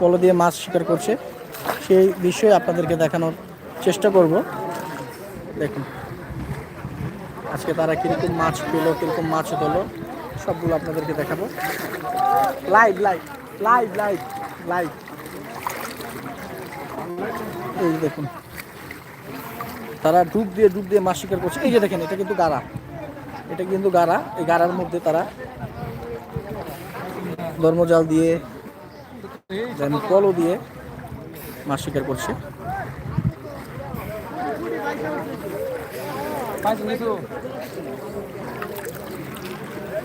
পলো দিয়ে মাছ শিকার করছে। সেই বিষয়ে আপনাদেরকে দেখানোর চেষ্টা করব। দেখুন। আজকে তারা কীরকম মাছ পেল, কীরকম মাছ ধরলো, সবগুলো আপনাদেরকে দেখাবো। Live live live live live. এই দেখুন। তারা ডুব দিয়ে ডুব দিয়ে মাছ শিকার করছে। এই যে দেখেন, এটা কিন্তু গাড়া। এটা কিন্তু গাড়া। এই গাড়ার মধ্যে তারা ধর্মজাল দিয়ে দেন কলও দিয়ে মাছ শিকার করছে।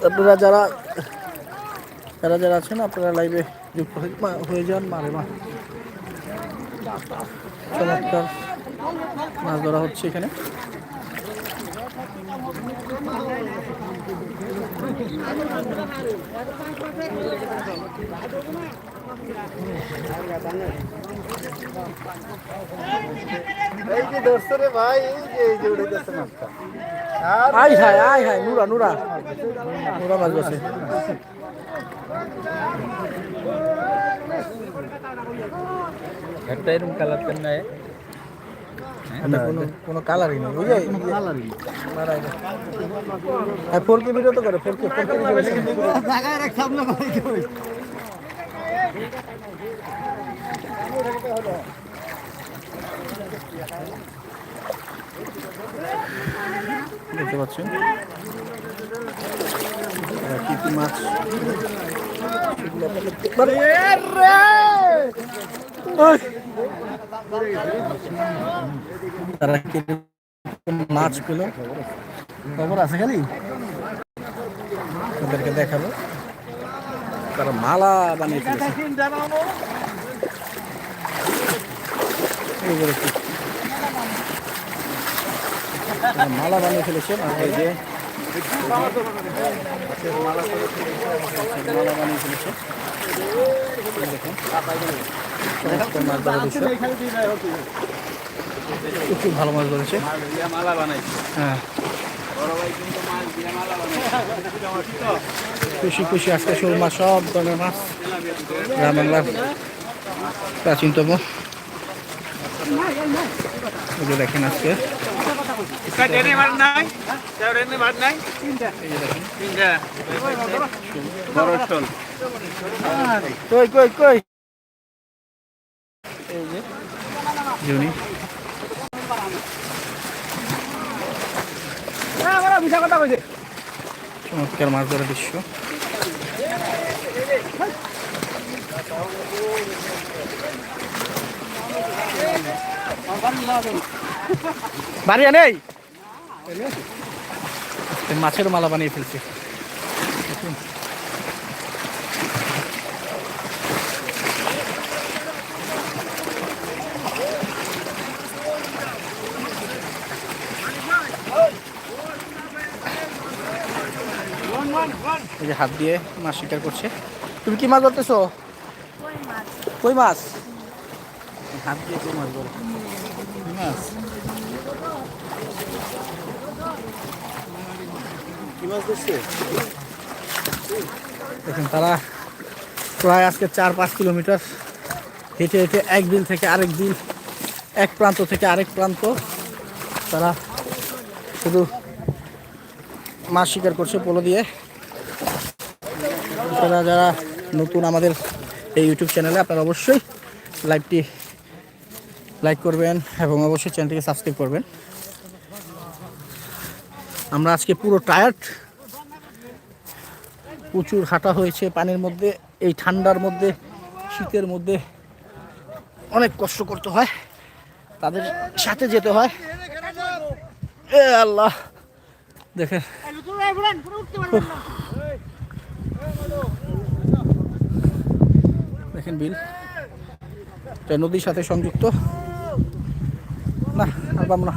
আপনারা যারা যারা যারা আছেন, আপনারা লাইভে যুক্ত হয়ে- হয়ে যান, মারে মা। চমৎকার মাছ ধরা হচ্ছে এখানে। এই যে ধরছে রে ভাই এই যে এই যে উড়ে যাচ্ছে মাছটা। আয় হায় আয় হায় নুরা নুরা। নুরা মাছ বসে। একটা এরকম কালার পেন এটা কোনো কোনো কালারই নেই। বুঝে কালারই ফোর কে ভিডিও তো করে ফোর কে ফোর কে জায়গায় দেখতে পাচ্ছেন? কি কি মাছ! তারা কি মাছ পেল খবর আছে খালি? ওদেরকে দেখাবো। তারা মালা বানিয়ে ফেলেছে। মালা বানিয়ে ফেলেছে। আর এই যে মালা বানিয়ে ফেলেছে। ভালো মাছ ধরেছে। মালা বানাই হ্যাঁ। বড় ভাই কিন্তু মাছ দিয়ে মালা বানাই খুশি খুশি, আজকে শোল মাছ সব ধরনের মাছ। গ্রাম বাংলার প্রাচীনতম। দেখেন আজকে। কই কই কই? এই যে জুনি চমৎকার মাছ ধরার দৃশ্য। নেই? মাছের মালা বানিয়ে ফেলছে দেখুন। এই যে হাত দিয়ে মাছ শিকার করছে। তুমি কি মাছ ধরতেছো? কই মাছ? হাত দিয়ে কই মাছ ধরো? মাছ। দেখেন তারা প্রায় আজকে চার পাঁচ কিলোমিটার হেঁটে হেঁটে এক বিল থেকে আরেক বিল এক প্রান্ত থেকে আরেক প্রান্ত তারা শুধু মাছ শিকার করছে পোলো দিয়ে। আপনারা যারা নতুন আমাদের এই ইউটিউব চ্যানেলে আপনারা অবশ্যই লাইভটি লাইক করবেন এবং অবশ্যই চ্যানেলটিকে সাবস্ক্রাইব করবেন। আমরা আজকে পুরো টায়ার্ড প্রচুর হাঁটা হয়েছে পানির মধ্যে, এই ঠান্ডার মধ্যে, শীতের মধ্যে। অনেক কষ্ট করতে হয়, তাদের সাথে যেতে হয়। এ আল্লাহ, দেখেন। দেখেন বিল। এটা নদীর সাথে সংযুক্ত। না আর পাবো না।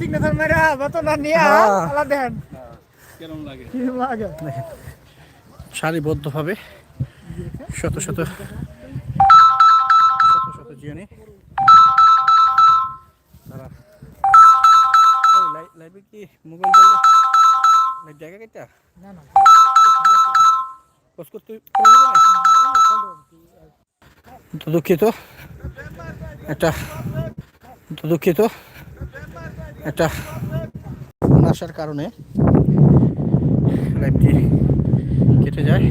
সিগনেচার মেরা বেতন না নিয়ে হ্যাঁ। দেন। কেমন লাগে। কি লাগে? দেখেন সারিবদ্ধভাবে শত শত শত শত জিওনি। তারা লাইভে কি মোবাইল বললে? লাইভ জায়গা কেটা? না না। পোস্ট করতে করে দিবে না? তো দুঃখিত একটা দুঃখিত একটা আসার কারণে লাইভটি কেটে যায়।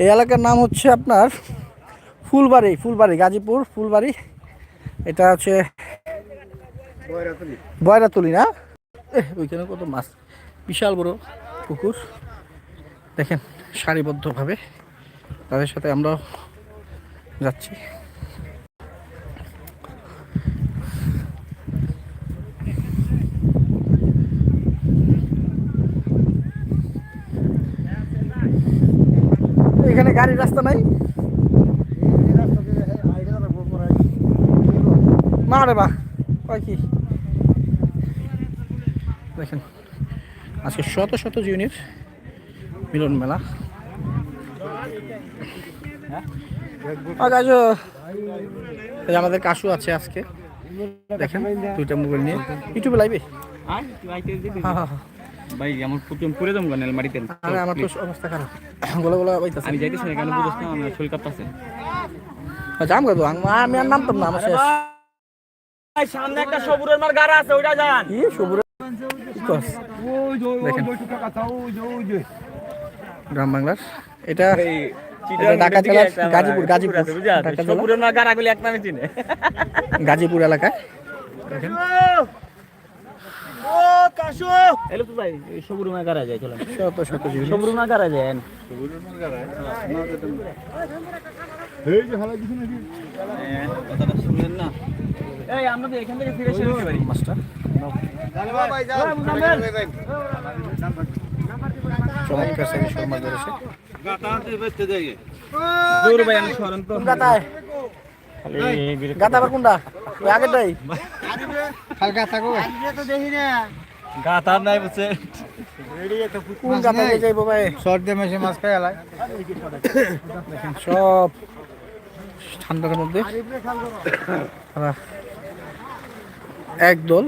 এই এলাকার নাম হচ্ছে আপনার ফুলবাড়ি ফুলবাড়ি গাজীপুর ফুলবাড়ি। এটা হচ্ছে বয়রাতুলি না? ওইখানে কত মাছ? বিশাল বড় পুকুর। দেখেন সারিবদ্ধভাবে। তাদের সাথে আমরাও যাচ্ছি এখানে গাড়ির রাস্তা নাই। মা রে বা কয় দেখেন, আজকে শত শত জিউনির মিলন মেলা। আমাদের কাশু আছে আজকে। দেখেন, দুইটা মোবাইল নিয়ে। ইউটিউবে লাইবে হ্যাঁ হ্যাঁ হ্যাঁ। ভাই আমার প্রথম পুরে দম গান আলমারিতে আরে আমার তো অবস্থা খারাপ। গোলা গোলা বাইতেছে আমি যাইতেছি না কেন বুঝছ না আমার শরীর কাঁপতাছে। জাম গো আমি আর নামতাম না আমার শেষ। সামনে একটা সবুরের মার গাড়া আছে ওইটা যান। কি? দেখেন। গ্রাম বাংলার। এটা ঢাকা জেলার গাজীপুর গাজীপুর। সবুরের মার গাড়া গুলি এক নামে চিনে। গাজীপুর এলাকায়। দেখেন। এলো তো ভাই এই মার গাড়া যায় চলেন। শত শত জিনিস। সবুরের মার গাড়া যায় কথাটা শুনেন না এই আমরা তো এখান থেকে ফিরে এসে যেতে পারি মাছটা চমৎকার সাইজ শর্মা ধরেছে দূর ভাই আমি সরন তো গাতায় গাতা আবার কোনটা? ওই আগেরটাই। হালকা থাকো। গাতার নাই বুঝছে। কোন গাতা দিয়ে যাইবো ভাই? শর্ট দিয়ে মেশে মাছ সব ঠান্ডার মধ্যে। একদল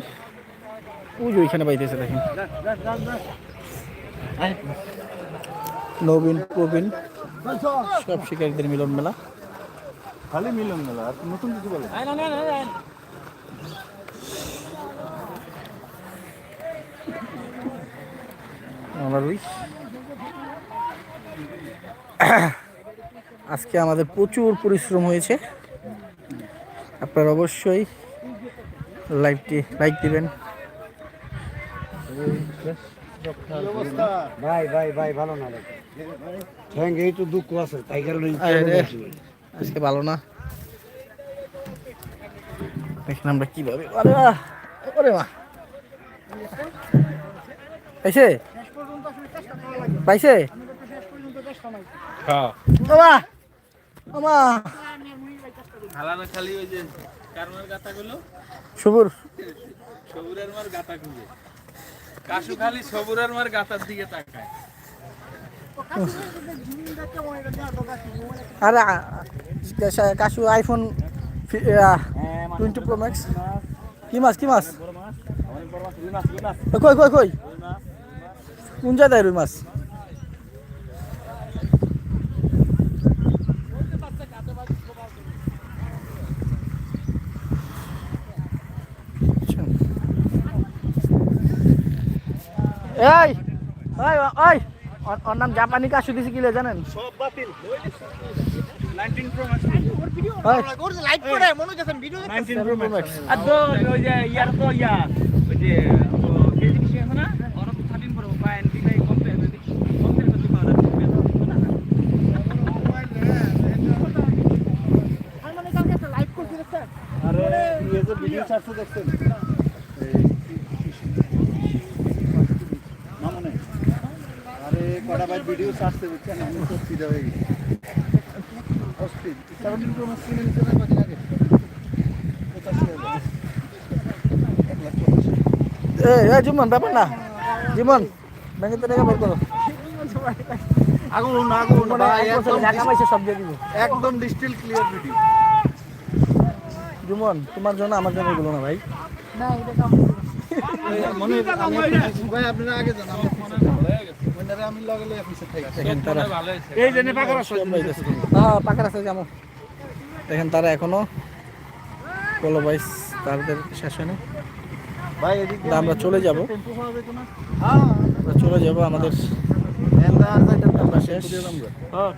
ওই যে ওইখানে পাইতেছে দেখেন। নবীন প্রবীণ সব শিকারীদের মিলন মেলা খালি মিলন মেলা নতুন কিছু বলে আমরা রুই। আজকে আমাদের প্রচুর পরিশ্রম হয়েছে। আপনারা অবশ্যই লাইভটি লাইক দিবেন। ভাই ভাই ভাই ভালো না ঠ্যাং এই তো দুঃখ আছে আজকে ভালো না। দেখেন আমরা কীভাবে আরে মা পাইছে? পাইছে? বাবা খালি ওই যে কারমার গাতা গুলো শুভর সবুরের মার গাতা খুঁজে কাশু খালি সবুরের মার গাতার দিকে তাকায় আরে কাশু- আইফোন টোয়েন্টি প্রো ম্যাক্স কি মাছ। কি মাছ কই কই কই? কোন জায়গায় রুই মাছ? এই ওই ওই ওর- নাম জাপানি কাশু দিছি কিলে জানেন? সব বাতিল। 19 প্রো ম্যাক্স ওই 19 প্রো Pro Max। ম্যাক্স আর তো ওই যে ইয়ার তো ইয়া ওই যে ও, কে জিনিস আছে না ওরা তো 13 প্রো বা এনপি ভাই কম পেয়ে কম পেয়ে করতে পারে আরে এই যে ভিডিও ছাড়ছে দেখছেন? না মনে আরে কটা ভাই ভিডিও ছাড়ছে বুঝছেন? আমি তো ফিদা হয়ে গেছি। অস্থির সেভেন্টিন প্রো ম্যাক্স কিনে নিতে না কদিন আগে এই জীবন ব্যাপার না জীবন ব্যাংকে তো টাকা বের করো আগুন আগুন একদম ডিস্টিল ক্লিয়ার ভিডিও জুমন তোমার জন্য আমার জন্য এগুলো না ভাই। মনে দেখেন তারা। হ্যাঁ যাব দেখেন তারা এখনও বলো ভাই তাদের শেষ হয়নি। ভাই তা আমরা চলে যাব। হ্যাঁ আমরা চলে যাব আমাদের হ্যাঁ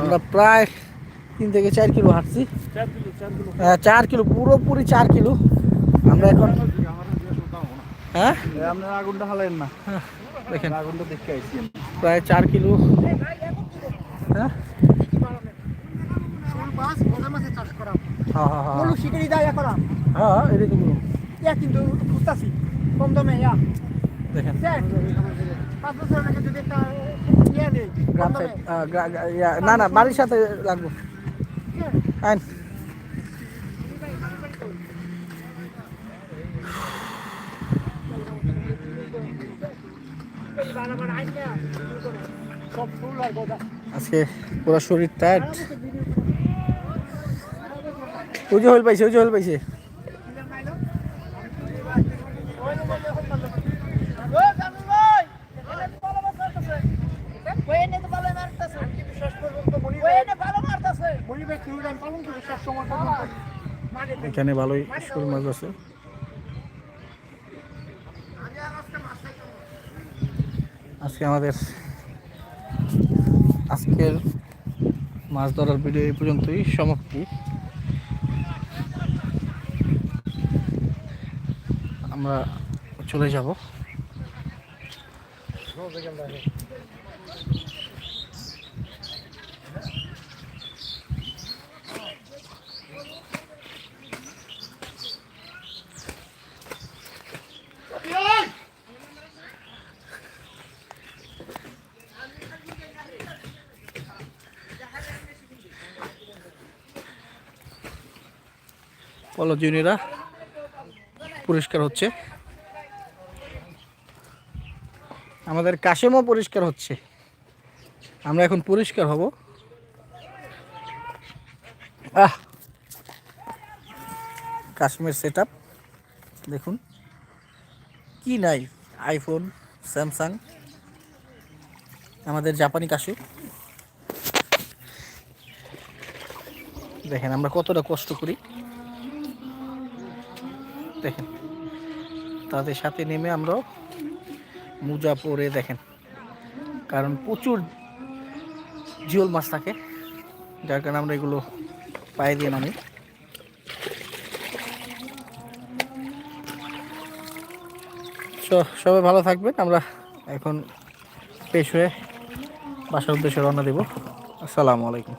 আমরা প্রায় তিন থেকে চার কিলো হাঁটছি। চার কিলো চার কিলো হ্যাঁ, চার কিলো পুরোপুরি চার কিলো। আমরা এখন হ্যাঁ? আগুনটা হালাইন না। দেখেন। আগুনটা দেখতে আইছি। প্রায় চার কিলো। হ্যাঁ? হ্যাঁ হ্যাঁ হ্যাঁ। হ্যাঁ দেখ না না বাড়ির সাথে লাগবো। আইন আজকে পুরো শরীর টাইট ওই যে হল পাইছে ওই যে হল পাইছে। এখানে ভালোই শোল মাছ আছে। আজকে আমাদের, আজকের মাছ ধরার ভিডিও এই পর্যন্তই, সমাপ্তি। আমরা চলে যাব। পলো জুনিয়রা পরিষ্কার হচ্ছে। আমাদের কাশেমও পরিষ্কার হচ্ছে। আমরা এখন পরিষ্কার হব। আহ! কাশ্মীর সেট দেখুন। কি নাই আইফোন স্যামসাং আমাদের জাপানি কাশু। দেখেন আমরা কতটা কষ্ট করি। দেখেন তাদের সাথে নেমে আমরা মোজা পরে দেখেন। কারণ প্রচুর জিওল মাছ থাকে, যার কারণে আমরা এগুলো পায়ে দিয়ে নামি। সবাই ভালো থাকবেন, আমরা এখন পেশ হয়ে বাসার উদ্দেশ্যে রওনা দেব। আসসালামু আলাইকুম।